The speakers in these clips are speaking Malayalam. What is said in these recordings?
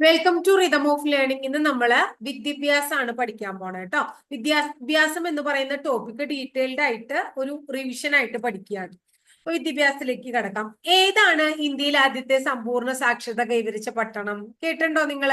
Welcome to rhythm of learning ഇന്ന് നമ്മൾ വിദ്യാഭ്യാസമാണ് പഠിക്കാൻ പോണേ കേട്ടോ വിദ്യാഭ്യാസം എന്ന് പറയുന്ന ടോപ്പിക് ഡീറ്റെയിൽഡ് ആയിട്ട് ഒരു റിവിഷൻ ആയിട്ട് പഠിക്കുകയാണ്. അപ്പൊ വിദ്യാഭ്യാസത്തിലേക്ക് കിടക്കാം. ഏതാണ് ഇന്ത്യയിൽ ആദ്യത്തെ സമ്പൂർണ സാക്ഷരത കൈവരിച്ച പട്ടണം? കേട്ടിട്ടുണ്ടോ നിങ്ങൾ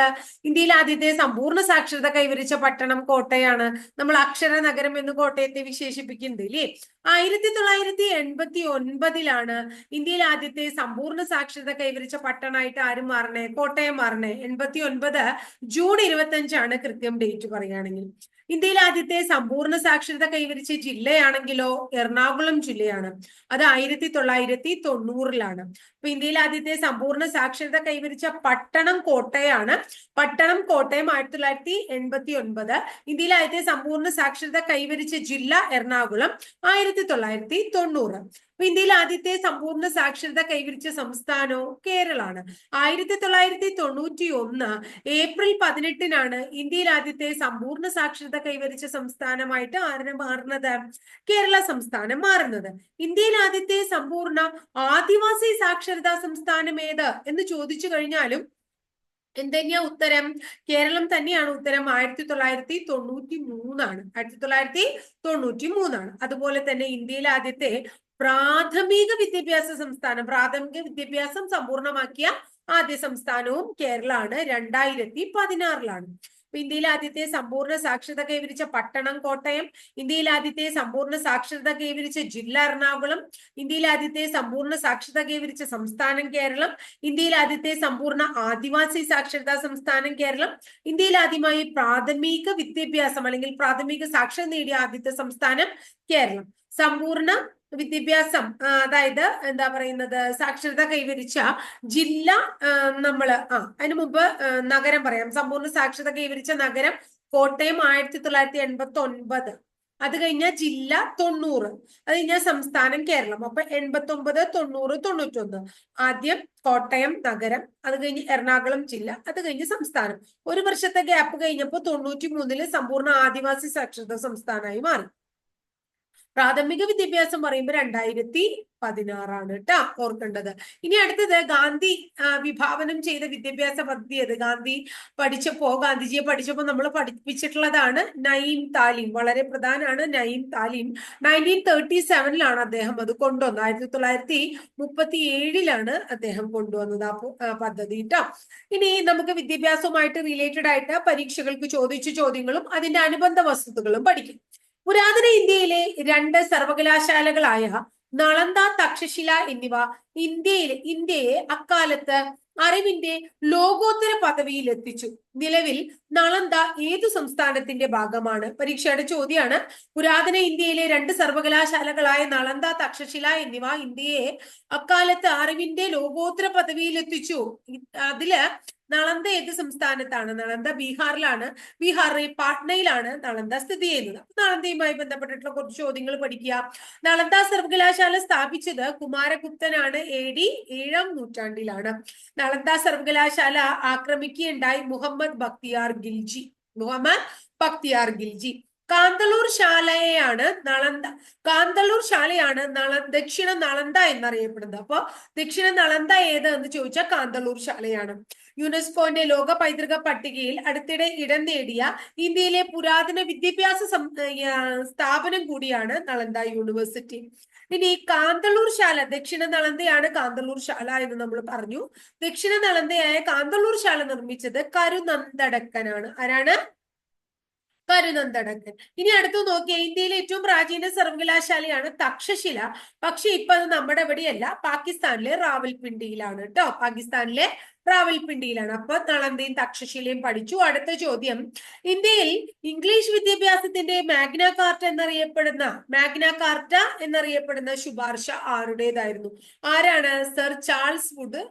ഇന്ത്യയിൽ ആദ്യത്തെ സമ്പൂർണ സാക്ഷരത കൈവരിച്ച പട്ടണം കോട്ടയാണ്. നമ്മൾ അക്ഷര നഗരം എന്ന് കോട്ടയത്തെ വിശേഷിപ്പിക്കുന്നത് ഇല്ലേ? ആയിരത്തി തൊള്ളായിരത്തി എൺപത്തി ഒൻപതിലാണ് ഇന്ത്യയിൽ ആദ്യത്തെ സമ്പൂർണ സാക്ഷരത കൈവരിച്ച പട്ടണമായിട്ട് ആരും മാറണേ? കോട്ടയം മാറണേ? എൺപത്തി ഒൻപത് ജൂൺ ഇരുപത്തി അഞ്ചാണ് കൃത്യം ഡേറ്റ് പറയുകയാണെങ്കിൽ. ഇന്ത്യയിൽ ആദ്യത്തെ സമ്പൂർണ സാക്ഷരത കൈവരിച്ച ജില്ലയാണെങ്കിലോ എറണാകുളം ജില്ലയാണ്. അത് ആയിരത്തി തൊള്ളായിരത്തി തൊണ്ണൂറിലാണ് അപ്പൊ ഇന്ത്യയിൽ ആദ്യത്തെ സമ്പൂർണ സാക്ഷരത കൈവരിച്ച പട്ടണം കോട്ടയാണ്. പട്ടണം കോട്ടയം ആയിരത്തി തൊള്ളായിരത്തി എൺപത്തി ഒൻപത് ഇന്ത്യയിൽ ആദ്യത്തെ സമ്പൂർണ സാക്ഷരത കൈവരിച്ച ജില്ല എറണാകുളം. ആയിരത്തി തൊള്ളായിരത്തി തൊണ്ണൂറ് അപ്പൊ ഇന്ത്യയിൽ ആദ്യത്തെ സമ്പൂർണ സാക്ഷരത കൈവരിച്ച സംസ്ഥാനവും കേരളമാണ് ആയിരത്തി തൊള്ളായിരത്തി തൊണ്ണൂറ്റി ഒന്ന് ഏപ്രിൽ പതിനെട്ടിനാണ് ഇന്ത്യയിൽ ആദ്യത്തെ സമ്പൂർണ സാക്ഷരത കൈവരിച്ച സംസ്ഥാനമായിട്ട് ആരിനെ മാറുന്നത്? കേരള സംസ്ഥാനം മാറുന്നത്. ഇന്ത്യയിൽ ആദ്യത്തെ സമ്പൂർണ ആദിവാസി സാക്ഷരതാ സംസ്ഥാനം ഏത്? എന്ന് ചോദിച്ചു കഴിഞ്ഞാലും എന്തെന്നെയാ ഉത്തരം? കേരളം തന്നെയാണ് ഉത്തരം. ആയിരത്തി തൊള്ളായിരത്തി തൊണ്ണൂറ്റി മൂന്നാണ് ആയിരത്തി തൊള്ളായിരത്തി തൊണ്ണൂറ്റി മൂന്നാണ് അതുപോലെ തന്നെ ഇന്ത്യയിൽ ആദ്യത്തെ പ്രാഥമിക വിദ്യാഭ്യാസ സംസ്ഥാനം പ്രാഥമിക വിദ്യാഭ്യാസം സമ്പൂർണമാക്കിയ ആദ്യ സംസ്ഥാനവും കേരളമാണ് രണ്ടായിരത്തി പതിനാറിലാണ് ഇന്ത്യയിലെ ആദ്യത്തെ സമ്പൂർണ സാക്ഷരത കൈവരിച്ച പട്ടണം കോട്ടയം ഇന്ത്യയിൽ ആദ്യത്തെ സമ്പൂർണ സാക്ഷരത കൈവരിച്ച ജില്ല എറണാകുളം ഇന്ത്യയിൽ ആദ്യത്തെ സമ്പൂർണ സാക്ഷരത കൈവരിച്ച സംസ്ഥാനം കേരളം ഇന്ത്യയിൽ ആദ്യത്തെ സമ്പൂർണ ആദിവാസി സാക്ഷരതാ സംസ്ഥാനം കേരളം ഇന്ത്യയിൽ ആദ്യമായി പ്രാഥമിക വിദ്യാഭ്യാസം അല്ലെങ്കിൽ പ്രാഥമിക സാക്ഷരത നേടിയ ആദ്യത്തെ സംസ്ഥാനം കേരളം. സമ്പൂർണ വിദ്യാഭ്യാസം അതായത് എന്താ പറയുന്നത് സാക്ഷരത കൈവരിച്ച ജില്ല നമ്മൾ ആ അതിനു മുമ്പ് നഗരം പറയാം. സമ്പൂർണ സാക്ഷരത കൈവരിച്ച നഗരം കോട്ടയം ആയിരത്തി തൊള്ളായിരത്തി എൺപത്തി ഒൻപത് അത് കഴിഞ്ഞ ജില്ല തൊണ്ണൂറ്. അത് കഴിഞ്ഞ സംസ്ഥാനം കേരളം. അപ്പൊ എൺപത്തി ഒമ്പത് തൊണ്ണൂറ് തൊണ്ണൂറ്റൊന്ന്. ആദ്യം കോട്ടയം നഗരം അത് കഴിഞ്ഞ് എറണാകുളം ജില്ല അത് കഴിഞ്ഞ് സംസ്ഥാനം. ഒരു വർഷത്തെ ഗ്യാപ്പ് കഴിഞ്ഞപ്പോൾ തൊണ്ണൂറ്റി മൂന്നിൽ സമ്പൂർണ ആദിവാസി സാക്ഷരത സംസ്ഥാനമായി മാറി. പ്രാഥമിക വിദ്യാഭ്യാസം പറയുമ്പോൾ രണ്ടായിരത്തി പതിനാറാണ് കേട്ടോ ഓർക്കേണ്ടത്. ഇനി അടുത്തത് ഗാന്ധി വിഭാവനം ചെയ്ത വിദ്യാഭ്യാസ പദ്ധതി അത് ഗാന്ധി പഠിച്ചപ്പോ ഗാന്ധിജിയെ പഠിച്ചപ്പോ നമ്മൾ പഠിപ്പിച്ചിട്ടുള്ളതാണ് നയീം താലീം. വളരെ പ്രധാനമാണ് നയീം താലീം. നയന്റീൻ തേർട്ടി സെവനിലാണ് അദ്ദേഹം അത് കൊണ്ടുവന്നത്. ആയിരത്തി തൊള്ളായിരത്തി മുപ്പത്തി ഏഴിലാണ് അദ്ദേഹം കൊണ്ടുവന്നത് ആ പദ്ധതി കേട്ടോ ഇനി നമുക്ക് വിദ്യാഭ്യാസവുമായിട്ട് റിലേറ്റഡ് ആയിട്ട് പരീക്ഷകൾക്ക് ചോദിച്ച ചോദ്യങ്ങളും അതിന്റെ അനുബന്ധ വസ്തുതകളും പഠിക്കും. പുരാതന ഇന്ത്യയിലെ രണ്ട് സർവകലാശാലകളായ നളന്ദ തക്ഷശില എന്നിവ ഇന്ത്യയിൽ ഇന്ത്യയെ അക്കാലത്ത് അറിവിന്റെ ലോകോത്തര പദവിയിൽ എത്തിച്ചു. നിലവിൽ നളന്ദ ഏതു സംസ്ഥാനത്തിന്റെ ഭാഗമാണ്? പരീക്ഷയുടെ ചോദ്യമാണ് പുരാതന ഇന്ത്യയിലെ രണ്ട് സർവകലാശാലകളായ നളന്ദ തക്ഷശില എന്നിവ ഇന്ത്യയെ അക്കാലത്ത് അറിവിന്റെ ലോകോത്തര പദവിയിൽ എത്തിച്ചു അതിൽ നളന്ദ ഏത് സംസ്ഥാനത്താണ്? നളന്ദ ബീഹാറിലാണ്. ബീഹാറിലെ പാട്നയിലാണ് നളന്ദ സ്ഥിതി ചെയ്യുന്നത്. നളന്ദയുമായി ബന്ധപ്പെട്ടിട്ടുള്ള കുറച്ച് ചോദ്യങ്ങൾ പഠിക്കുക. നളന്ദ സർവകലാശാല സ്ഥാപിച്ചത് കുമാരഗുപ്തനാണ്. എ ഡി ഏഴാം നൂറ്റാണ്ടിലാണ്. നളന്ദ സർവകലാശാല ആക്രമിക്കുകയുണ്ടായി. മുഹമ്മദ് ബക്തിയാർ ഗിൽജി മുഹമ്മദ് ബക്തിയാർ ഗിൽജി. കാന്തളൂർ ശാലയാണ് നളന്ത കാന്തളൂർ ശാലയാണ് നള ദക്ഷിണ നളന്ത എന്നറിയപ്പെടുന്നത്. അപ്പൊ ദക്ഷിണ നളന്ത ഏത് എന്ന് ചോദിച്ചാൽ കാന്തളൂർ ശാലയാണ്. യുനെസ്കോന്റെ ലോക പൈതൃക പട്ടികയിൽ അടുത്തിടെ ഇടം നേടിയ ഇന്ത്യയിലെ പുരാതന വിദ്യാഭ്യാസ സ്ഥാപനം കൂടിയാണ് നളന്ത യൂണിവേഴ്സിറ്റി. ഇനി കാന്തളൂർ ശാല ദക്ഷിണ നളന്തയാണ് കാന്തളൂർ ശാല എന്ന് നമ്മൾ പറഞ്ഞു. ദക്ഷിണ നളന്തയായ കാന്തളൂർ ശാല നിർമ്മിച്ചത് കരുനന്ദടക്കനാണ്. ആരാണ്? കരുനന്ദടക്കൻ ഇനി അടുത്ത് നോക്കിയ ഇന്ത്യയിലെ ഏറ്റവും പ്രാചീന സർവകലാശാലയാണ് തക്ഷശില. പക്ഷെ ഇപ്പൊ അത് നമ്മുടെ ഇവിടെയല്ല പാകിസ്ഥാനിലെ റാവൽപിണ്ടിയിലാണ് കേട്ടോ. പാകിസ്ഥാനിലെ റാവൽപിണ്ടിയിലാണ്. അപ്പൊ നളന്തയും തക്ഷശിലയും പഠിച്ചു. അടുത്ത ചോദ്യം ഇന്ത്യയിൽ ഇംഗ്ലീഷ് വിദ്യാഭ്യാസത്തിന്റെ മാഗ്ന കാർട്ട എന്നറിയപ്പെടുന്ന മാഗ്ന കാർട്ട എന്നറിയപ്പെടുന്ന ശുപാർശ ആരുടേതായിരുന്നു? ആരാണ്? സർ ചാൾസ് വുഡ്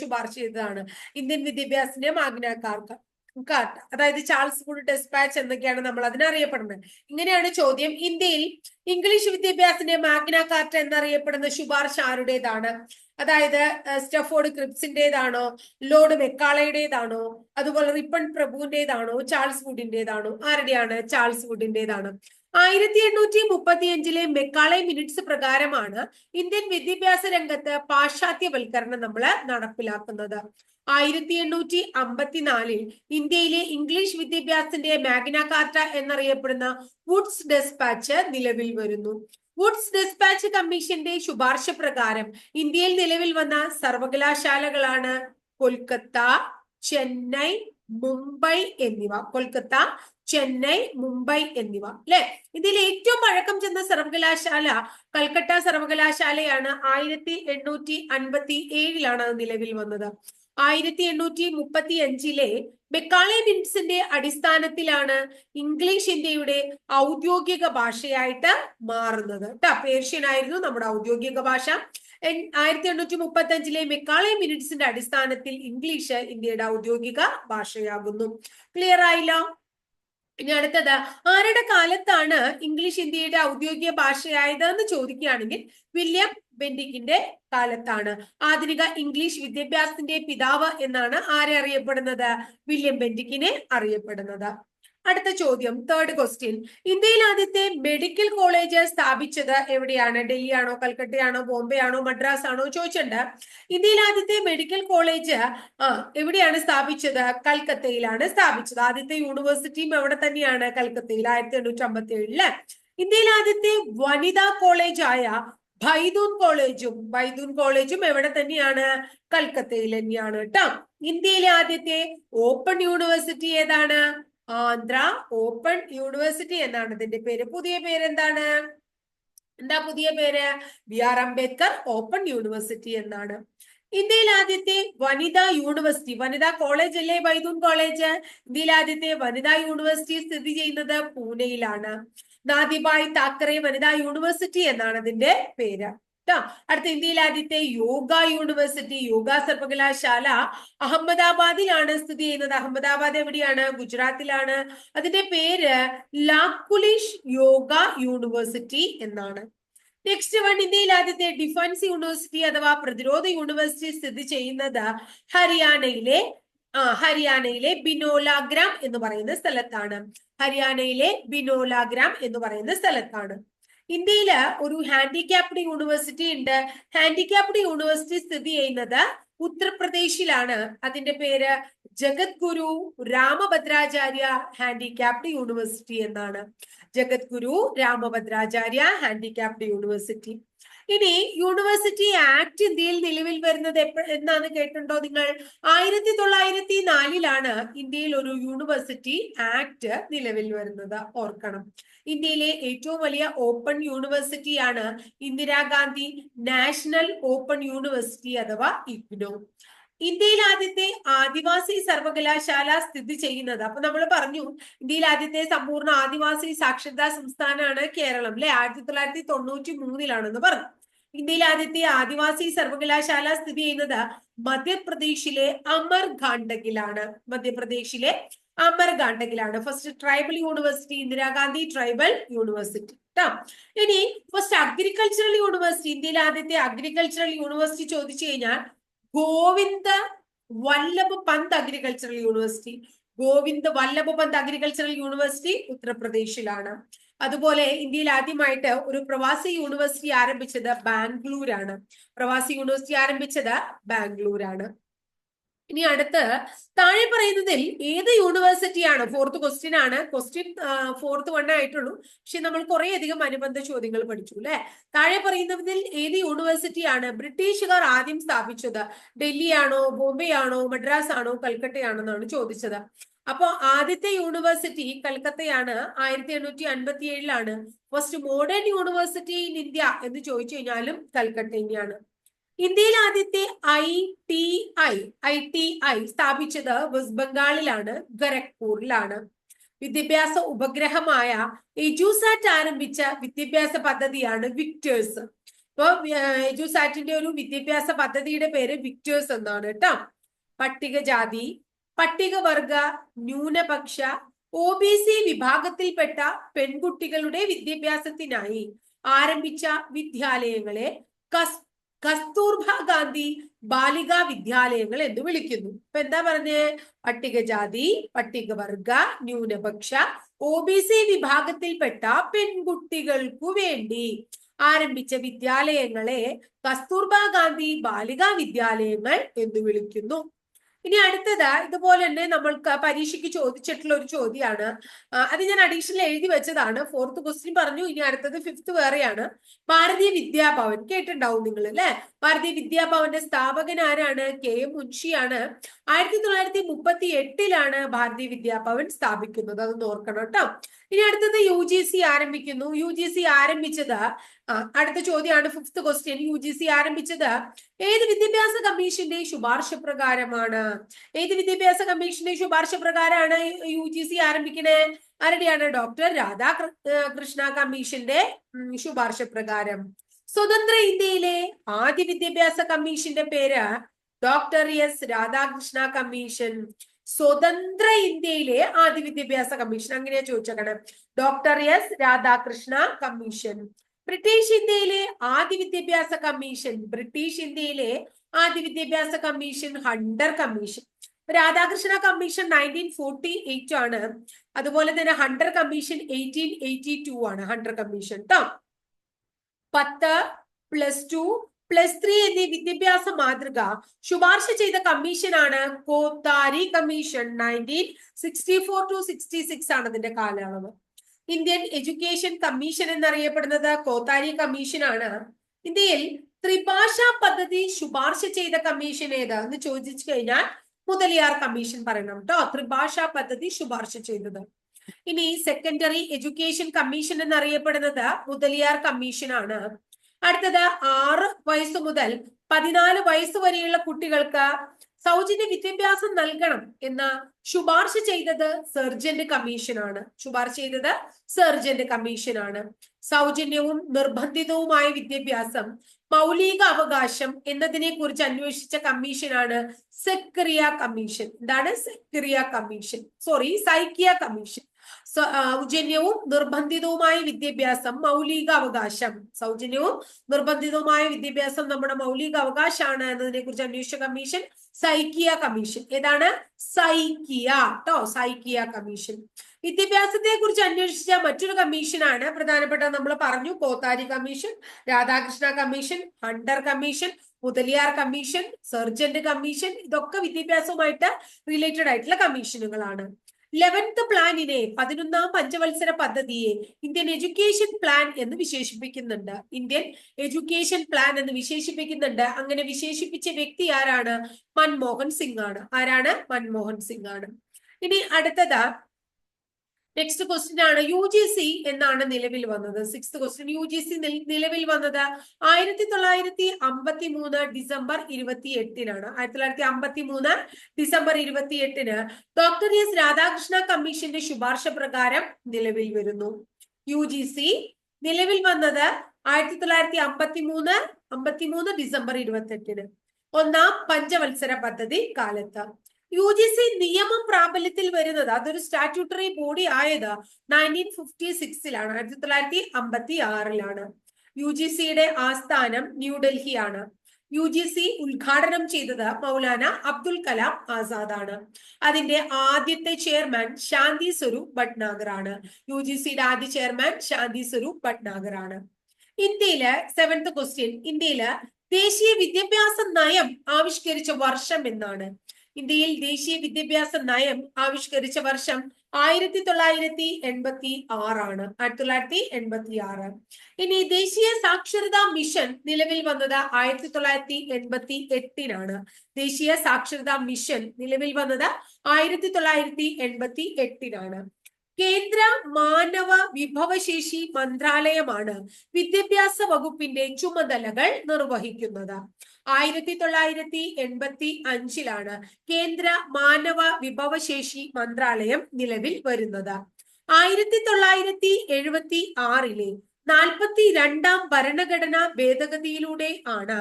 ശുപാർശ ചെയ്തതാണ്. ഇന്ത്യൻ വിദ്യാഭ്യാസത്തിന്റെ മാഗ്ന കാർട്ട. കാർട്ട അതായത് ചാൾസ് ഫുഡ് ഡെസ്പാച്ച് എന്നൊക്കെയാണ് നമ്മൾ അതിനറിയപ്പെടുന്നത്. ഇങ്ങനെയാണ് ചോദ്യം. ഇന്ത്യയിൽ ഇംഗ്ലീഷ് വിദ്യാഭ്യാസത്തിന്റെ മാഗ്ന കാർട്ട എന്നറിയപ്പെടുന്ന ശുപാർശ ആരുടേതാണ്? അതായത് സ്റ്റഫോർഡ് ക്രിപ്സിന്റേതാണോ ലോർഡ് മെക്കാളയുടേതാണോ? അതുപോലെ റിപ്പൺ പ്രഭുവിന്റേതാണോ? ചാൾസ് വുഡിന്റേതാണോ? ആരുടെയാണ് ചാൾസ് വുഡിന്റേതാണ്? ആയിരത്തി എണ്ണൂറ്റി മുപ്പത്തിയഞ്ചിലെ മെക്കാളെ മിനിറ്റ്സ് പ്രകാരമാണ് ഇന്ത്യൻ വിദ്യാഭ്യാസ രംഗത്ത് പാശ്ചാത്യവൽക്കരണം നമ്മൾ നടപ്പിലാക്കുന്നത്. ആയിരത്തി എണ്ണൂറ്റി അമ്പത്തിനാലിൽ ഇന്ത്യയിലെ ഇംഗ്ലീഷ് വിദ്യാഭ്യാസത്തിന്റെ മാഗ്ന കാർട്ട എന്നറിയപ്പെടുന്ന വുഡ്സ് ഡെസ്പാച്ച് നിലവിൽ വരുന്നു. വുഡ്സ് ഡെസ്പാച്ച് കമ്മീഷന്റെ ശുപാർശ പ്രകാരം ഇന്ത്യയിൽ നിലവിൽ വന്ന സർവകലാശാലകളാണ് കൊൽക്കത്ത ചെന്നൈ മുംബൈ എന്നിവ. കൊൽക്കത്ത ചെന്നൈ മുംബൈ എന്നിവ. അല്ലെ ഇതിൽ ഏറ്റവും പഴക്കം ചെന്ന സർവകലാശാല കൽക്കട്ട സർവകലാശാലയാണ്. ആയിരത്തി എണ്ണൂറ്റി അൻപത്തി ഏഴിലാണ് അത് നിലവിൽ വന്നത്. ആയിരത്തി എണ്ണൂറ്റി മുപ്പത്തി അഞ്ചിലെ ബെക്കാളി മിൻസിന്റെ അടിസ്ഥാനത്തിലാണ് ഇംഗ്ലീഷ് ഇന്ത്യയുടെ ഔദ്യോഗിക ഭാഷയായിട്ട് മാറുന്നത്. കേട്ടോ പേർഷ്യൻ ആയിരുന്നു നമ്മുടെ ഔദ്യോഗിക ഭാഷ. ആയിരത്തി എണ്ണൂറ്റി മുപ്പത്തി അഞ്ചിലെ മെക്കാളെ മിനിറ്റ്സിന്റെ അടിസ്ഥാനത്തിൽ ഇംഗ്ലീഷ് ഇന്ത്യയുടെ ഔദ്യോഗിക ഭാഷയാകുന്നു. ക്ലിയർ ആയില്ല? ഇനി അടുത്തത് ആരുടെ കാലത്താണ് ഇംഗ്ലീഷ് ഇന്ത്യയുടെ ഔദ്യോഗിക ഭാഷയായത് എന്ന് ചോദിക്കുകയാണെങ്കിൽ വില്യം ബെൻഡിങ്ങിന്റെ കാലത്താണ്. ആധുനിക ഇംഗ്ലീഷ് വിദ്യാഭ്യാസത്തിന്റെ പിതാവ് എന്നാണ് ആരെ അറിയപ്പെടുന്നത്? വില്യം ബെൻഡിക്കിനെ അറിയപ്പെടുന്നത്. അടുത്ത ചോദ്യം തേർഡ് ക്വസ്റ്റ്യൻ ഇന്ത്യയിൽ ആദ്യത്തെ മെഡിക്കൽ കോളേജ് സ്ഥാപിച്ചത് എവിടെയാണ്? ഡൽഹി ആണോ കൽക്കട്ടയാണോ ബോംബെ ആണോ മദ്രാസ് ആണോ ചോദിച്ചിട്ടുണ്ട്. ഇന്ത്യയിൽ ആദ്യത്തെ മെഡിക്കൽ കോളേജ് എവിടെയാണ് സ്ഥാപിച്ചത്? കൽക്കത്തയിലാണ് സ്ഥാപിച്ചത്. ആദ്യത്തെ യൂണിവേഴ്സിറ്റിയും അവിടെ തന്നെയാണ് കൽക്കത്തയിൽ ആയിരത്തി എണ്ണൂറ്റി അമ്പത്തി ഏഴിൽ ഇന്ത്യയിൽ ആദ്യത്തെ വനിതാ കോളേജായ ബൈദൂൻ കോളേജും ബൈദൂൻ കോളേജും എവിടെ തന്നെയാണ്? കൽക്കത്തയിൽ തന്നെയാണ് കേട്ടോ ഇന്ത്യയിലെ ആദ്യത്തെ ഓപ്പൺ യൂണിവേഴ്സിറ്റി ഏതാണ്? ആന്ധ്ര ഓപ്പൺ യൂണിവേഴ്സിറ്റി എന്നാണ് ഇതിന്റെ പേര്. പുതിയ പേര് എന്താണ് എന്താ പുതിയ പേര്? B R Ambedkar open university എന്നാണ്. ഇന്ത്യയിൽ ആദ്യത്തെ വനിതാ യൂണിവേഴ്സിറ്റി വനിതാ കോളേജ് അല്ലേ ബൈദൂൺ കോളേജ്? ഇന്ത്യയിൽ ആദ്യത്തെ വനിതാ യൂണിവേഴ്സിറ്റി സ്ഥിതി ചെയ്യുന്നത് പൂനെയിലാണ്. നാദിബായ് താക്കറെ വനിതാ യൂണിവേഴ്സിറ്റി എന്നാണ് അതിന്റെ പേര്. ട്ടോ അടുത്ത ഇന്ത്യയിൽ ആദ്യത്തെ യോഗ യൂണിവേഴ്സിറ്റി യോഗ സർവകലാശാല അഹമ്മദാബാദിലാണ് സ്ഥിതി ചെയ്യുന്നത്. അഹമ്മദാബാദ് എവിടെയാണ്? ഗുജറാത്തിലാണ്. അതിന്റെ പേര് ലാക്കുലിഷ് യോഗ യൂണിവേഴ്സിറ്റി എന്നാണ്. നെക്സ്റ്റ് വൺ ഇന്ത്യയിൽ ആദ്യത്തെ ഡിഫൻസ് യൂണിവേഴ്സിറ്റി അഥവാ പ്രതിരോധ യൂണിവേഴ്സിറ്റി സ്ഥിതി ചെയ്യുന്നത് ഹരിയാനയിലെ ഹരിയാനയിലെ ബിനോലാഗ്രാം എന്ന് പറയുന്ന സ്ഥലത്താണ്. ഹരിയാനയിലെ ബിനോലാഗ്രാം എന്ന് പറയുന്ന സ്ഥലത്താണ്. ഇന്ത്യയിൽ ഒരു ഹാൻഡിക്യാപ്ഡ് യൂണിവേഴ്സിറ്റി ഉണ്ട്. ഹാൻഡിക്യാപ്ഡ് യൂണിവേഴ്സിറ്റി സ്ഥിതി ചെയ്യുന്നത് ഉത്തർപ്രദേശിലാണ്. അതിന്റെ പേര് ജഗദ്ഗുരു രാമഭദ്രാചാര്യ ഹാൻഡിക്യാപ്ഡ് യൂണിവേഴ്സിറ്റി എന്നാണ്. Jagadguru Rambhadracharya handicapped university. ഇനി യൂണിവേഴ്സിറ്റി ആക്ട് ഇന്ത്യയിൽ നിലവിൽ വരുന്നത് എന്നാണ് കേട്ടിട്ടുണ്ടോ നിങ്ങൾ? ആയിരത്തി തൊള്ളായിരത്തി നാലിലാണ് ഇന്ത്യയിൽ ഒരു യൂണിവേഴ്സിറ്റി ആക്ട് നിലവിൽ വരുന്നത്. ഓർക്കണം. ഇന്ത്യയിലെ ഏറ്റവും വലിയ ഓപ്പൺ യൂണിവേഴ്സിറ്റിയാണ് ഇന്ദിരാഗാന്ധി നാഷണൽ ഓപ്പൺ യൂണിവേഴ്സിറ്റി അഥവാ ഇഗ്നോ. ഇന്ത്യയിൽ ആദ്യത്തെ ആദിവാസി സർവകലാശാല സ്ഥിതി ചെയ്യുന്നത് അപ്പൊ നമ്മൾ പറഞ്ഞു ഇന്ത്യയിൽ ആദ്യത്തെ സമ്പൂർണ ആദിവാസി സാക്ഷരതാ സംസ്ഥാനമാണ് കേരളം അല്ലെ? ആയിരത്തി തൊള്ളായിരത്തി തൊണ്ണൂറ്റി മൂന്നിലാണെന്ന് പറഞ്ഞു. ഇന്ത്യയിൽ ആദ്യത്തെ ആദിവാസി സർവകലാശാല സ്ഥിതി ചെയ്യുന്നത് മധ്യപ്രദേശിലെ അമർകാണ്ടകിലാണ് മധ്യപ്രദേശിലെ അമർകാണ്ടകിലാണ് first tribal university Indira Gandhi tribal university ഇനി ഫസ്റ്റ് അഗ്രികൾച്ചറൽ യൂണിവേഴ്സിറ്റി ഇന്ത്യയിലെ ആദ്യത്തെ അഗ്രികൾച്ചറൽ യൂണിവേഴ്സിറ്റി ചോദിച്ചു കഴിഞ്ഞാൽ ഗോവിന്ദ വല്ലഭ പന്ത് അഗ്രികൾച്ചറൽ യൂണിവേഴ്സിറ്റി ഗോവിന്ദ് വല്ലഭ പന്ത് അഗ്രികൾച്ചറൽ യൂണിവേഴ്സിറ്റി ഉത്തർപ്രദേശിലാണ്. അതുപോലെ ഇന്ത്യയിൽ ആദ്യമായിട്ട് ഒരു പ്രവാസി യൂണിവേഴ്സിറ്റി ആരംഭിച്ചത് ബാംഗ്ലൂരാണ്. പ്രവാസി യൂണിവേഴ്സിറ്റി ആരംഭിച്ചത് ബാംഗ്ലൂരാണ്. ഇനി അടുത്ത് താഴെ പറയുന്നതിൽ ഏത് യൂണിവേഴ്സിറ്റിയാണ് ഫോർത്ത് ക്വസ്റ്റ്യൻ ആണ്. ക്വസ്റ്റ്യൻ ഫോർത്ത് വൺ ആയിട്ടുള്ളൂ. പക്ഷെ നമ്മൾ കുറെ അധികം അനുബന്ധ ചോദ്യങ്ങൾ പഠിച്ചു അല്ലെ? താഴെ പറയുന്നതിൽ ഏത് യൂണിവേഴ്സിറ്റിയാണ് ബ്രിട്ടീഷുകാർ ആദ്യം സ്ഥാപിച്ചത്? ഡൽഹി ആണോ ബോംബെ ആണോ മദ്രാസ് ആണോ കൽക്കട്ടയാണോ എന്നാണ് ചോദിച്ചത്. അപ്പോ ആദ്യത്തെ യൂണിവേഴ്സിറ്റി കൽക്കത്തയാണ് ആയിരത്തി എണ്ണൂറ്റി അൻപത്തി ഏഴിലാണ് first modern university in India എന്ന് ചോദിച്ചു കഴിഞ്ഞാലും കൽക്കട്ട തന്നെയാണ്. ഇന്ത്യയിൽ ആദ്യത്തെ I T I I T I സ്ഥാപിച്ചത് വെസ്റ്റ് ബംഗാളിലാണ് ഖരഗ്പൂരിലാണ്. വിദ്യാഭ്യാസ ഉപഗ്രഹമായ എജുസാറ്റ് ആരംഭിച്ച വിദ്യാഭ്യാസ പദ്ധതിയാണ് വിക്ടേഴ്സ്. ഇപ്പൊ എജുസാറ്റിന്റെ ഒരു വിദ്യാഭ്യാസ പദ്ധതിയുടെ പേര് വിക്ടേഴ്സ് എന്നാണ് കേട്ടോ. പട്ടികജാതി പട്ടികവർഗ ന്യൂനപക്ഷ ഒ ബി സി വിഭാഗത്തിൽപ്പെട്ട പെൺകുട്ടികളുടെ വിദ്യാഭ്യാസത്തിനായി ആരംഭിച്ച വിദ്യാലയങ്ങളെ കസ് ഗാന്ധി ബാലികാ വിദ്യാലയങ്ങൾ എന്ന് വിളിക്കുന്നു. ഇപ്പൊ എന്താ പറഞ്ഞേ? പട്ടികജാതി പട്ടികവർഗ ന്യൂനപക്ഷ ഒ ബി സി വിഭാഗത്തിൽപ്പെട്ട പെൺകുട്ടികൾക്കു വേണ്ടി ആരംഭിച്ച വിദ്യാലയങ്ങളെ കസ്തൂർബ ഗാന്ധി ബാലികാ വിദ്യാലയങ്ങൾ എന്ന് വിളിക്കുന്നു. ഇനി അടുത്തത് ഇതുപോലെ തന്നെ നമ്മൾക്ക് പരീക്ഷയ്ക്ക് ചോദിച്ചിട്ടുള്ള ഒരു ചോദ്യമാണ് അത് ഞാൻ അഡീഷണൽ എഴുതി വെച്ചതാണ്. ഫോർത്ത് ക്വസ്റ്റ്യൻ പറഞ്ഞു ഇനി അടുത്തത് ഫിഫ്ത് വേറെയാണ്. ഭാരതീയ വിദ്യാഭവൻ കേട്ടിട്ടുണ്ടാവും നിങ്ങൾ അല്ലെ? ഭാരതീയ വിദ്യാഭവന്റെ സ്ഥാപകൻ ആരാണ്? കെ എം മുൻഷിയാണ്. ആയിരത്തി തൊള്ളായിരത്തി മുപ്പത്തി എട്ടിലാണ് ഭാരതീയ വിദ്യാഭവൻ സ്ഥാപിക്കുന്നത്. അത് ഓർക്കണം കേട്ടോ. ഇനി അടുത്തത് യു ജി സി ആരംഭിക്കുന്നു. യു ജി സി ആരംഭിച്ചത് അടുത്ത ചോദ്യമാണ് fifth question U G C ആരംഭിച്ചത് ഏത് വിദ്യാഭ്യാസ കമ്മീഷന്റെ ശുപാർശ പ്രകാരമാണ്? ഏത് വിദ്യാഭ്യാസ കമ്മീഷന്റെ ശുപാർശ പ്രകാരമാണ് യു ജി സി ആരംഭിക്കണേ? ആരുടെയാണ്? ഡോക്ടർ രാധാ കൃഷ്ണ കമ്മീഷന്റെ ശുപാർശ പ്രകാരം. സ്വതന്ത്ര ഇന്ത്യയിലെ ആദ്യ വിദ്യാഭ്യാസ കമ്മീഷന്റെ പേര് ഡോക്ടർ എസ് രാധാകൃഷ്ണ കമ്മീഷൻ. സ്വതന്ത്ര ഇന്ത്യയിലെ ആദ്യ വിദ്യാഭ്യാസ കമ്മീഷൻ. അങ്ങനെയാ ചോദിച്ചേക്കണം. Doctor S Radhakrishna commission. British ഇന്ത്യയിലെ ആദ്യ വിദ്യാഭ്യാസ കമ്മീഷൻ. ബ്രിട്ടീഷ് ഇന്ത്യയിലെ ആദ്യ വിദ്യാഭ്യാസ commission. Hunter commission. Radhakrishna commission nineteen forty eight ആണ്. അതുപോലെ തന്നെ Hunter commission eighteen eighty two ആണ് ഹണ്ടർ കമ്മീഷൻ. ട്ടോ. പത്ത് പ്ലസ് ടു പ്ലസ് ത്രീ എന്നീ വിദ്യാഭ്യാസ മാതൃക ശുപാർശ ചെയ്ത കമ്മീഷനാണ് Kothari commission nineteen sixty four to sixty six ആണ് അതിന്റെ കാലയളവ്. ഇന്ത്യൻ എഡ്യൂക്കേഷൻ കമ്മീഷൻ എന്നറിയപ്പെടുന്നത് കോത്താരി കമ്മീഷൻ ആണ്. ഇന്ത്യയിൽ ത്രിഭാഷ പദ്ധതി ശുപാർശ ചെയ്ത കമ്മീഷൻ ഏത് എന്ന് ചോദിച്ചു കഴിഞ്ഞാൽ മുതലിയാർ കമ്മീഷൻ പറയണം കേട്ടോ ത്രിഭാഷ പദ്ധതി ശുപാർശ ചെയ്തത്. ഇനി സെക്കൻഡറി എഡ്യൂക്കേഷൻ കമ്മീഷൻ എന്നറിയപ്പെടുന്നത് മുതലിയാർ കമ്മീഷൻ ആണ്. അടുത്തത് ആറ് വയസ്സ് മുതൽ പതിനാല് വയസ്സ് വരെയുള്ള കുട്ടികൾക്ക് സൗജന്യ വിദ്യാഭ്യാസം നൽകണം എന്ന് ശുപാർശ ചെയ്തത് സർജന്റ് കമ്മീഷനാണ് ശുപാർശ ചെയ്തത് സർജന്റ് കമ്മീഷനാണ് സൗജന്യവും നിർബന്ധിതവുമായ വിദ്യാഭ്യാസം മൗലിക അവകാശം എന്നതിനെ കുറിച്ച് അന്വേഷിച്ച കമ്മീഷനാണ് സെക്രിയ കമ്മീഷൻ. എന്താണ്? Sekria commission. Sorry Saikia commission. സൗജന്യവും നിർബന്ധിതവുമായ വിദ്യാഭ്യാസം മൗലിക അവകാശം സൗജന്യവും നിർബന്ധിതവുമായ വിദ്യാഭ്യാസം നമ്മുടെ മൗലിക അവകാശമാണ് എന്നതിനെ കുറിച്ച് അന്വേഷിച്ച കമ്മീഷൻ സൈക്കിയ കമ്മീഷൻ. ഏതാണ്? സൈക്കിയ ട്ടോ സൈക്കിയ കമ്മീഷൻ. വിദ്യാഭ്യാസത്തെ കുറിച്ച് അന്വേഷിച്ച മറ്റൊരു കമ്മീഷനാണ് പ്രധാനപ്പെട്ട നമ്മൾ പറഞ്ഞു Kothari commission Radhakrishna commission Hunter commission Mudaliar commission Sargent commission ഇതൊക്കെ വിദ്യാഭ്യാസവുമായിട്ട് റിലേറ്റഡ് ആയിട്ടുള്ള കമ്മീഷനുകളാണ്. ലെവൻത്ത് പ്ലാനിനെ പതിനൊന്നാം പഞ്ചവത്സര പദ്ധതിയെ ഇന്ത്യൻ എഡ്യൂക്കേഷൻ പ്ലാൻ എന്ന് വിശേഷിപ്പിക്കുന്നുണ്ട്. ഇന്ത്യൻ എഡ്യൂക്കേഷൻ പ്ലാൻ എന്ന് വിശേഷിപ്പിക്കുന്നുണ്ട്. അങ്ങനെ വിശേഷിപ്പിച്ച വ്യക്തി ആരാണ്? മൻമോഹൻ സിംഗ് ആണ്. ആരാണ്? മൻമോഹൻ സിംഗ് ആണ്. ഇനി അടുത്തത് നെക്സ്റ്റ് ക്വസ്റ്റ്യൻ ആണ് യു ജി സി എന്നാണ് നിലവിൽ വന്നത്. Six question U G C നിലവിൽ വന്നത് ആയിരത്തി തൊള്ളായിരത്തി അമ്പത്തി മൂന്ന് ഡിസംബർ ഇരുപത്തി എട്ടിനാണ് ആയിരത്തി തൊള്ളായിരത്തി അമ്പത്തി മൂന്ന് ഡിസംബർ ഇരുപത്തി എട്ടിന് ഡോക്ടർ എസ് രാധാകൃഷ്ണ കമ്മീഷന്റെ ശുപാർശ പ്രകാരം നിലവിൽ വരുന്നു. യു ജി സി നിലവിൽ വന്നത് ആയിരത്തി തൊള്ളായിരത്തി അമ്പത്തി മൂന്ന് അമ്പത്തി മൂന്ന് ഡിസംബർ ഇരുപത്തി എട്ടിന് ഒന്നാം പഞ്ചവത്സര പദ്ധതി കാലത്ത്. യു ജി സി നിയമം പ്രാബല്യത്തിൽ വരുന്നത് അതൊരു സ്റ്റാറ്റ്യൂട്ടറി ബോഡി ആയത് നയന്റീൻ ഫിഫ്റ്റി സിക്സിലാണ് ആയിരത്തി തൊള്ളായിരത്തി അമ്പത്തി ആറിലാണ്. യു ജി സിയുടെ ആസ്ഥാനം ന്യൂഡൽഹിയാണ് യു ജി സി ഉദ്ഘാടനം ചെയ്തത് മൗലാന അബ്ദുൽ കലാം ആസാദ് ആണ് അതിന്റെ ആദ്യത്തെ ചെയർമാൻ ശാന്തി സ്വരൂപ് ഭട്നാഗർ ആണ്. യു ജി സിയുടെ ആദ്യ ചെയർമാൻ ശാന്തി സ്വരൂപ് ഭട്നാഗർ ആണ്. ഇന്ത്യയിലെ സെവൻത് ക്വസ്റ്റ്യൻ ഇന്ത്യയിലെ ദേശീയ വിദ്യാഭ്യാസ നയം ആവിഷ്കരിച്ച വർഷം എന്നാണ്. ഇന്ത്യയിൽ ദേശീയ വിദ്യാഭ്യാസ നയം ആവിഷ്കരിച്ച വർഷം ആയിരത്തി തൊള്ളായിരത്തി എൺപത്തി ആറാണ് ആയിരത്തി തൊള്ളായിരത്തി എൺപത്തി ആറ് ഇനി ദേശീയ സാക്ഷരതാ മിഷൻ നിലവിൽ വന്നത് ആയിരത്തി തൊള്ളായിരത്തി എൺപത്തി എട്ടിനാണ് ദേശീയ സാക്ഷരതാ മിഷൻ നിലവിൽ വന്നത് ആയിരത്തി തൊള്ളായിരത്തി എൺപത്തി എട്ടിനാണ് കേന്ദ്ര മാനവ വിഭവശേഷി മന്ത്രാലയമാണ് വിദ്യാഭ്യാസ വകുപ്പിന്റെ ചുമതലകൾ നിർവഹിക്കുന്നത്. ആയിരത്തി തൊള്ളായിരത്തി എൺപത്തി അഞ്ചിലാണ് കേന്ദ്ര മാനവ വിഭവശേഷി മന്ത്രാലയം നിലവിൽ വരുന്നത്. ആയിരത്തി തൊള്ളായിരത്തി എഴുപത്തി ആറിലെ നാൽപ്പത്തി രണ്ടാം ഭരണഘടനാ ഭേദഗതിയിലൂടെ ആണ്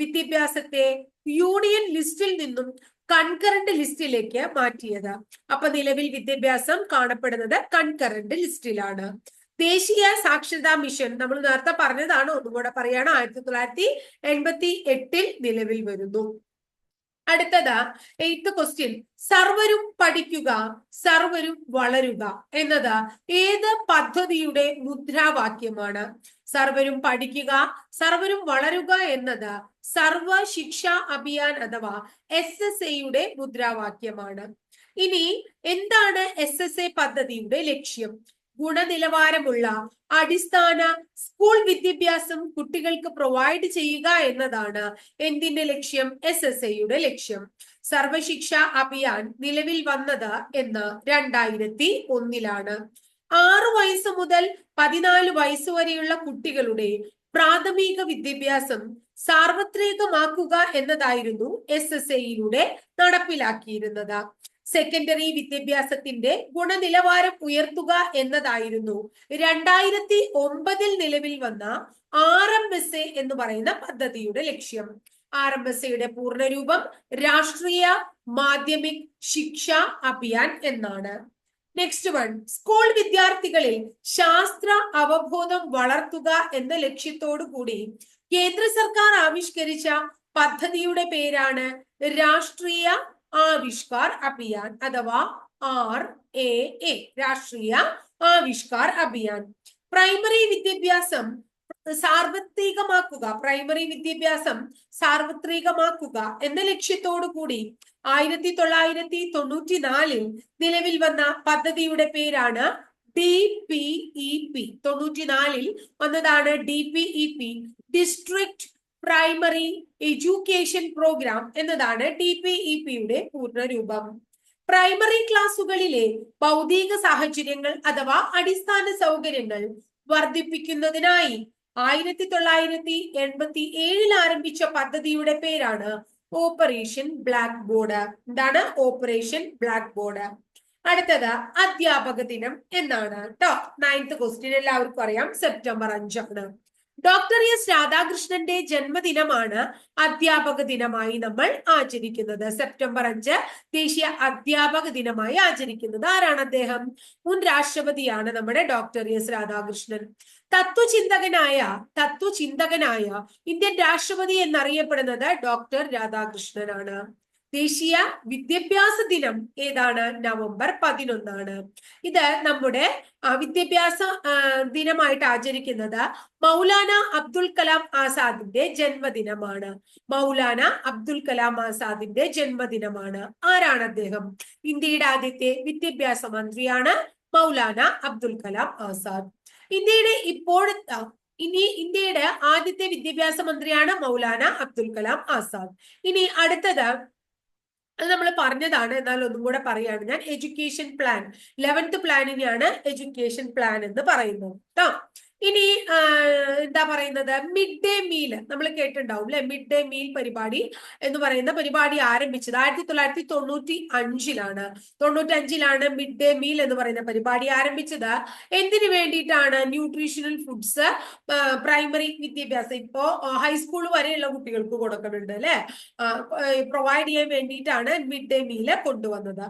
വിദ്യാഭ്യാസത്തെ യൂണിയൻ ലിസ്റ്റിൽ നിന്നും കൺകറന്റ് ലിസ്റ്റിലേക്ക് മാറ്റിയത്. അപ്പൊ നിലവിൽ വിദ്യാഭ്യാസം കാണപ്പെടുന്നത് കൺകറന്റ് ലിസ്റ്റിലാണ്. ദേശീയ സാക്ഷരതാ മിഷൻ. നമ്മൾ നേരത്തെ പറഞ്ഞതാണ് ഒന്നുകൂടെ പറയാണ് ആയിരത്തി തൊള്ളായിരത്തി എൺപത്തി എട്ടിൽ നിലവിൽ വരുന്നു. അടുത്തത് എയ്ത്ത് ക്വസ്റ്റ്യൻ സർവരും പഠിക്കുക സർവരും വളരുക എന്നത് ഏത് പദ്ധതിയുടെ മുദ്രാവാക്യമാണ്? സർവരും പഠിക്കുക സർവരും വളരുക എന്നത് സർവ ശിക്ഷ അഭിയാൻ അഥവാ എസ് എസ് എയുടെ മുദ്രാവാക്യമാണ്. ഇനി എന്താണ് എസ് എസ് എ പദ്ധതിയുടെ ലക്ഷ്യം? ഗുണനിലവാരമുള്ള അടിസ്ഥാന സ്കൂൾ വിദ്യാഭ്യാസം കുട്ടികൾക്ക് പ്രൊവൈഡ് ചെയ്യുക എന്നതാണ് എന്തിന്റെ ലക്ഷ്യം? എസ് എസ് എയുടെ ലക്ഷ്യം. സർവശിക്ഷ അഭിയാൻ നിലവിൽ വന്നത് എന്ന് രണ്ടായിരത്തി ഒന്നിലാണ്. ആറു വയസ്സ് മുതൽ പതിനാല് വയസ്സ് വരെയുള്ള കുട്ടികളുടെ പ്രാഥമിക വിദ്യാഭ്യാസം സാർവത്രികമാക്കുക എന്നതായിരുന്നു എസ് എസ് എയിലൂടെ നടപ്പിലാക്കിയിരുന്നത്. സെക്കൻഡറി വിദ്യാഭ്യാസത്തിന്റെ ഗുണനിലവാരം ഉയർത്തുക എന്നതായിരുന്നു. രണ്ടായിരത്തി ഒമ്പതിൽ നിലവിൽ വന്ന ആർ എം എസ് എ എന്ന് പറയുന്ന പദ്ധതിയുടെ ലക്ഷ്യം. ആർ എം എസ് എയുടെ പൂർണരൂപം രാഷ്ട്രീയ മാധ്യമിക് ശിക്ഷ അഭിയാൻ എന്നാണ്. നെക്സ്റ്റ് വൺ സ്കൂൾ വിദ്യാർത്ഥികളിൽ ശാസ്ത്ര അവബോധം വളർത്തുക എന്ന ലക്ഷ്യത്തോടു കൂടി കേന്ദ്ര സർക്കാർ ആവിഷ്കരിച്ച പദ്ധതിയുടെ പേരാണ് രാഷ്ട്രീയ ആവിഷ്കാർ അഭിയാൻ അഥവാ ആർ എ എ രാഷ്ട്രീയ ആവിഷ്കാർ അഭിയാൻ. പ്രൈമറി വിദ്യാഭ്യാസം സാർവത്രികമാക്കുക പ്രൈമറി വിദ്യാഭ്യാസം സാർവത്രികമാക്കുക എന്ന ലക്ഷ്യത്തോടു കൂടി ആയിരത്തി തൊള്ളായിരത്തി തൊണ്ണൂറ്റി നാലിൽ നിലവിൽ വന്ന പദ്ധതിയുടെ പേരാണ് ഡി പി ഇ പി തൊണ്ണൂറ്റിനാലിൽ വന്നതാണ് D P E P district primary education programme എന്നതാണ് ഡി പി ഇ പിയുടെ പൂർണരൂപം. പ്രൈമറി ക്ലാസുകളിലെ ഭൗതിക സാഹചര്യങ്ങൾ അഥവാ അടിസ്ഥാന സൗകര്യങ്ങൾ വർദ്ധിപ്പിക്കുന്നതിനായി ആയിരത്തി തൊള്ളായിരത്തി എൺപത്തി ഏഴിൽ ആരംഭിച്ച പദ്ധതിയുടെ പേരാണ് ഓപ്പറേഷൻ ബ്ലാക്ക് ബോർഡ് എന്താണ് ഓപ്പറേഷൻ ബ്ലാക്ക് ബോർഡ് അടുത്തത് അധ്യാപക ദിനം എന്നാണ് കേട്ടോ നയൻത് ക്വസ്റ്റ്യൻ എല്ലാവർക്കും അറിയാം. സെപ്റ്റംബർ അഞ്ചാണ്. ഡോക്ടർ എസ് രാധാകൃഷ്ണന്റെ ജന്മദിനമാണ് അധ്യാപക ദിനമായി നമ്മൾ ആചരിക്കുന്നത്. സെപ്റ്റംബർ അഞ്ച് ദേശീയ അധ്യാപക ദിനമായി ആചരിക്കുന്നത് ആരാണ് അദ്ദേഹം? മുൻ രാഷ്ട്രപതിയാണ് നമ്മുടെ ഡോക്ടർ എസ് രാധാകൃഷ്ണൻ. തത്വചിന്തകനായ തത്വചിന്തകനായ ഇന്ത്യൻ രാഷ്ട്രപതി എന്നറിയപ്പെടുന്നത് ഡോക്ടർ രാധാകൃഷ്ണനാണ്. ദേശീയ വിദ്യാഭ്യാസ ദിനം ഏതാണ്? നവംബർ പതിനൊന്നാണ്. ഇത് നമ്മുടെ വിദ്യാഭ്യാസ ദിനമായിട്ട് ആചരിക്കുന്നത് മൗലാന അബ്ദുൽ കലാം ആസാദിന്റെ ജന്മദിനമാണ്. മൗലാന അബ്ദുൽ കലാം ആസാദിന്റെ ജന്മദിനമാണ്. ആരാണ് അദ്ദേഹം? ഇന്ത്യയുടെ ആദ്യത്തെ വിദ്യാഭ്യാസ മന്ത്രിയാണ് മൗലാന അബ്ദുൽ കലാം ആസാദ്. ഇന്ത്യയുടെ ഇപ്പോഴത്തെ ഇനി ഇന്ത്യയുടെ ആദ്യത്തെ വിദ്യാഭ്യാസ മന്ത്രിയാണ് മൗലാന അബ്ദുൽ കലാം ആസാദ്. ഇനി അടുത്തത് അത് നമ്മൾ പറഞ്ഞതാണ് എന്നാൽ ഒന്നും കൂടെ പറയാണ്. ഞാൻ എഡ്യൂക്കേഷൻ പ്ലാൻ ലെവൻത്ത് പ്ലാനിനെയാണ് എഡ്യൂക്കേഷൻ പ്ലാൻ എന്ന് പറയുന്നത്. കേട്ടോ ഇനി എന്താ പറയുന്നത്? മിഡ് ഡേ മീൽ നമ്മൾ കേട്ടിട്ടുണ്ടാവും അല്ലെ മിഡ് ഡേ മീൽ പരിപാടി എന്ന് പറയുന്ന പരിപാടി ആരംഭിച്ചത് ആയിരത്തി തൊള്ളായിരത്തി തൊണ്ണൂറ്റി അഞ്ചിലാണ് തൊണ്ണൂറ്റി അഞ്ചിലാണ് മിഡ് ഡേ മീൽ എന്ന് പറയുന്ന പരിപാടി ആരംഭിച്ചത്. എന്തിനു വേണ്ടിയിട്ടാണ് ന്യൂട്രീഷണൽ ഫുഡ്സ് പ്രൈമറി വിദ്യാഭ്യാസം? ഇപ്പോ ഹൈസ്കൂൾ വരെയുള്ള കുട്ടികൾക്ക് കൊടുക്കുന്നുണ്ട് അല്ലെ പ്രൊവൈഡ് ചെയ്യാൻ വേണ്ടിയിട്ടാണ് മിഡ് ഡേ മീൽ കൊണ്ടുവന്നത്.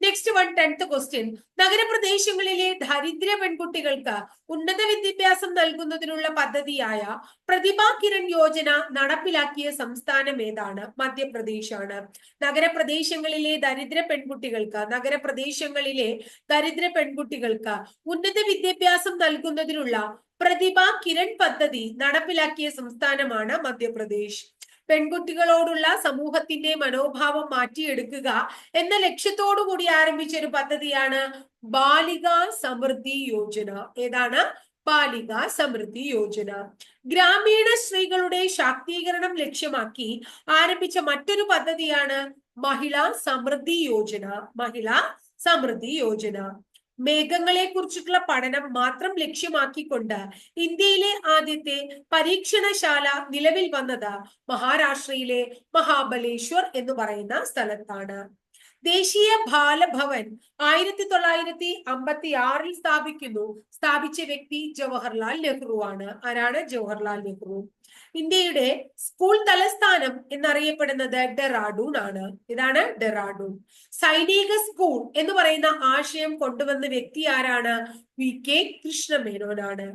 നെക്സ്റ്റ് വൺ ടെൻത്ത് ക്വസ്റ്റ്യൻ നഗരപ്രദേശങ്ങളിലെ ദരിദ്ര പെൺകുട്ടികൾക്ക് ഉന്നത വിദ്യാഭ്യാസം നൽകുന്നതിനുള്ള പദ്ധതിയായ പ്രതിഭാ കിരൺ യോജന നടപ്പിലാക്കിയ സംസ്ഥാനം ഏതാണ്? മധ്യപ്രദേശാണ്. നഗരപ്രദേശങ്ങളിലെ ദരിദ്ര പെൺകുട്ടികൾക്ക് നഗരപ്രദേശങ്ങളിലെ ദരിദ്ര പെൺകുട്ടികൾക്ക് ഉന്നത വിദ്യാഭ്യാസം നൽകുന്നതിനുള്ള പ്രതിഭാ കിരൺ പദ്ധതി നടപ്പിലാക്കിയ സംസ്ഥാനമാണ് മധ്യപ്രദേശ്. പെൺകുട്ടികളോടുള്ള സമൂഹത്തിന്റെ മനോഭാവം മാറ്റിയെടുക്കുക എന്ന ലക്ഷ്യത്തോടു കൂടി ആരംഭിച്ച ഒരു പദ്ധതിയാണ് ബാലിക സമൃദ്ധി യോജന. ഏതാണ്? ബാലിക സമൃദ്ധി യോജന. ഗ്രാമീണ സ്ത്രീകളുടെ ശാക്തീകരണം ലക്ഷ്യമാക്കി ആരംഭിച്ച മറ്റൊരു പദ്ധതിയാണ് മഹിളാ സമൃദ്ധി യോജന. മഹിളാ സമൃദ്ധി യോജന. മേഘങ്ങളെ കുറിച്ചിട്ടുള്ള പഠനം മാത്രം ലക്ഷ്യമാക്കിക്കൊണ്ട് ഇന്ത്യയിലെ ആദ്യത്തെ പരീക്ഷണശാല നിലവിൽ വന്നത് മഹാരാഷ്ട്രയിലെ മഹാബലേശ്വർ എന്ന് പറയുന്ന സ്ഥലത്താണ്. ദേശീയ ബാലഭവൻ ആയിരത്തി തൊള്ളായിരത്തി അമ്പത്തി ആറിൽ സ്ഥാപിക്കുന്നു. സ്ഥാപിച്ച വ്യക്തി ജവഹർലാൽ നെഹ്റു ആണ് ആരാണ് ജവഹർലാൽ നെഹ്റു? ഇന്ത്യയുടെ സ്കൂൾ തലസ്ഥാനം എന്നറിയപ്പെടുന്നത് ഡെറാഡൂൺ ആണ് ഇതാണ് ഡെറാഡൂൺ. സൈനിക സ്കൂൾ എന്ന് പറയുന്ന ആശയം കൊണ്ടുവന്ന വ്യക്തി ആരാണ്? വി. കെ. കൃഷ്ണമേനോനാണ്.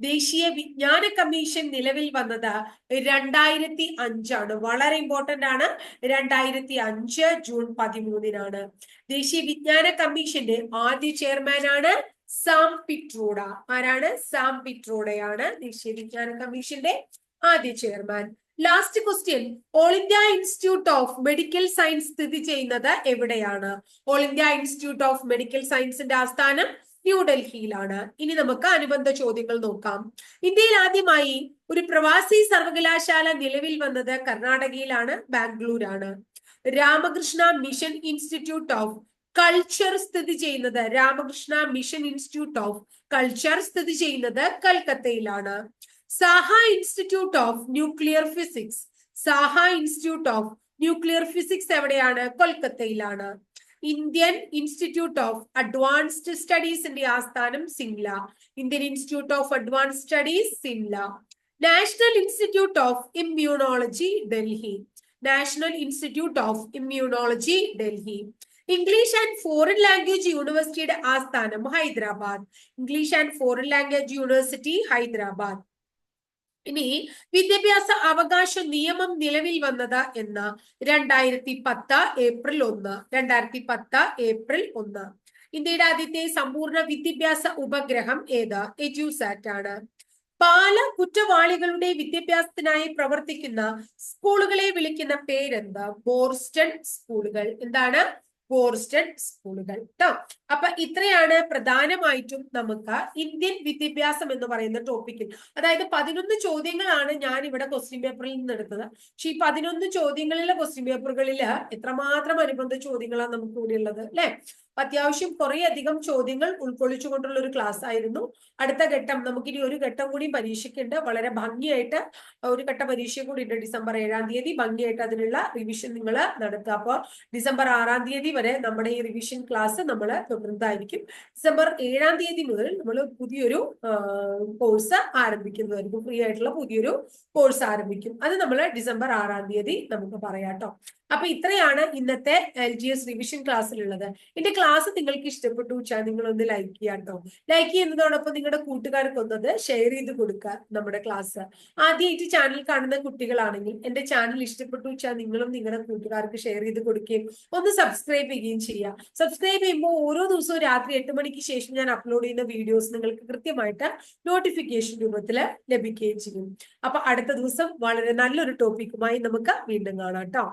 ദേശീയ വിജ്ഞാന കമ്മീഷൻ നിലവിൽ വന്നത് രണ്ടായിരത്തി അഞ്ചാണ് വളരെ ഇമ്പോർട്ടന്റ് ആണ്. രണ്ടായിരത്തി അഞ്ച് ജൂൺ പതിമൂന്നിനാണ്. ദേശീയ വിജ്ഞാന കമ്മീഷന്റെ ആദ്യ ചെയർമാൻ ആണ് സാം പിട്രോഡ. ആരാണ്? സാം പിട്രോഡയാണ് ദേശീയ വിജ്ഞാന കമ്മീഷന്റെ ആദ്യ chairman. Last question all India institute of medical science സ്ഥിതി ചെയ്യുന്നത് എവിടെയാണ്? All India institute of medical സയൻസിന്റെ ആസ്ഥാനം ന്യൂഡൽഹിയിലാണ്. ഇനി നമുക്ക് അനുബന്ധ ചോദ്യങ്ങൾ നോക്കാം. ഇന്ത്യയിൽ ആദ്യമായി ഒരു പ്രവാസി സർവകലാശാല നിലവിൽ വന്നത് കർണാടകയിലാണ് ബാംഗ്ലൂരാണ്. Ramakrishna mission institute of culture സ്ഥിതി ചെയ്യുന്നത് Ramakrishna mission institute of culture സ്ഥിതി ചെയ്യുന്നത് കൽക്കത്തയിലാണ്. Saha institute of nuclear physics Saha institute of nuclear physics എവിടെയാണ്? കൊൽക്കത്തയിലാണ്. ഇന്ത്യൻ ഇൻസ്റ്റിറ്റ്യൂട്ട് ഓഫ് അഡ്വാൻസ്ഡ് സ്റ്റഡീസിന്റെ ആസ്ഥാനം Simla. Indian institute of advanced studies Simla. National institute of immunology Delhi national institute of immunology Delhi English and foreign language യൂണിവേഴ്സിറ്റിയുടെ ആസ്ഥാനം Hyderabad. English and foreign language university Hyderabad. ഇനി വിദ്യാഭ്യാസ അവകാശ നിയമം നിലവിൽ വന്നത് എന്ന് രണ്ടായിരത്തി പത്ത് ഏപ്രിൽ ഒന്ന് രണ്ടായിരത്തി പത്ത് ഏപ്രിൽ ഒന്ന്. ഇന്ത്യയുടെ ആദ്യത്തെ സമ്പൂർണ വിദ്യാഭ്യാസ ഉപഗ്രഹം ഏത്? എജ്യൂസാറ്റ് ആണ്. പാല കുറ്റവാളികളുടെ വിദ്യാഭ്യാസത്തിനായി പ്രവർത്തിക്കുന്ന സ്കൂളുകളെ വിളിക്കുന്ന പേരെന്താ? ബോർസ്റ്റൺ സ്കൂളുകൾ. എന്താണ്? ബോർസ്റ്റൺ സ്കൂളുകൾ കേട്ടോ അപ്പൊ ഇത്രയാണ് പ്രധാനമായിട്ടും നമുക്ക് ഇന്ത്യൻ വിദ്യാഭ്യാസം എന്ന് പറയുന്ന ടോപ്പിക്കിൽ അതായത് പതിനൊന്ന് ചോദ്യങ്ങളാണ് ഞാൻ ഇവിടെ ക്വസ്റ്റ്യൻ പേപ്പറിൽ നിന്ന് എടുത്തത് പക്ഷെ ഈ പതിനൊന്ന് ചോദ്യങ്ങളിലെ ക്വസ്റ്റ്യൻ പേപ്പറുകളിൽ എത്രമാത്രം അനുബന്ധ ചോദ്യങ്ങളാണ് നമുക്ക് ഇവിടെ ഉള്ളത് അല്ലെ? അത്യാവശ്യം കുറെ അധികം ചോദ്യങ്ങൾ ഉൾക്കൊള്ളിച്ചുകൊണ്ടുള്ള ഒരു ക്ലാസ് ആയിരുന്നു. അടുത്ത ഘട്ടം നമുക്കിനി ഒരു ഘട്ടം കൂടി പരീക്ഷയ്ക്കുണ്ട്. വളരെ ഭംഗിയായിട്ട് ഒരു ഘട്ട പരീക്ഷ കൂടി ഉണ്ട് ഡിസംബർ ഏഴാം തീയതി. ഭംഗിയായിട്ട് അതിനുള്ള റിവിഷൻ നിങ്ങൾ നടത്തുക. അപ്പോൾ ഡിസംബർ ആറാം തീയതി വരെ നമ്മുടെ ഈ റിവിഷൻ ക്ലാസ് നമ്മൾ തുടർന്നതായിരിക്കും. ഡിസംബർ ഏഴാം തീയതി മുതൽ നമ്മൾ പുതിയൊരു കോഴ്സ് ആരംഭിക്കുന്നതായിരിക്കും. ഫ്രീ ആയിട്ടുള്ള പുതിയൊരു കോഴ്സ് ആരംഭിക്കും. അത് നമ്മൾ ഡിസംബർ ആറാം തീയതി നമുക്ക് പറയാം കേട്ടോ. അപ്പൊ ഇത്രയാണ് ഇന്നത്തെ എൽ ജി എസ് റിവിഷൻ ക്ലാസ്സിലുള്ളത് എന്റെ ക്ലാസ് നിങ്ങൾക്ക് ഇഷ്ടപ്പെട്ടു വെച്ചാൽ നിങ്ങൾ ഒന്ന് ലൈക്ക് ചെയ്യാം കേട്ടോ ലൈക്ക് ചെയ്യുന്നതോടൊപ്പം നിങ്ങളുടെ കൂട്ടുകാർക്ക് ഒന്നത് ഷെയർ ചെയ്ത് കൊടുക്കുക നമ്മുടെ ക്ലാസ് ആദ്യമായിട്ട് ചാനൽ കാണുന്ന കുട്ടികളാണെങ്കിൽ എന്റെ ചാനൽ ഇഷ്ടപ്പെട്ടു വെച്ചാൽ നിങ്ങളും നിങ്ങളുടെ കൂട്ടുകാർക്ക് ഷെയർ ചെയ്ത് കൊടുക്കുകയും ഒന്ന് സബ്സ്ക്രൈബ് ചെയ്യുകയും ചെയ്യുക സബ്സ്ക്രൈബ് ചെയ്യുമ്പോൾ ഓരോ ദിവസവും രാത്രി എട്ട് മണിക്ക് ശേഷം ഞാൻ അപ്ലോഡ് ചെയ്യുന്ന വീഡിയോസ് നിങ്ങൾക്ക് കൃത്യമായിട്ട് നോട്ടിഫിക്കേഷൻ രൂപത്തിൽ ലഭിക്കുകയും ചെയ്യും. അപ്പൊ അടുത്ത ദിവസം വളരെ നല്ലൊരു ടോപ്പിക്കുമായി നമുക്ക് വീണ്ടും കാണാം കേട്ടോ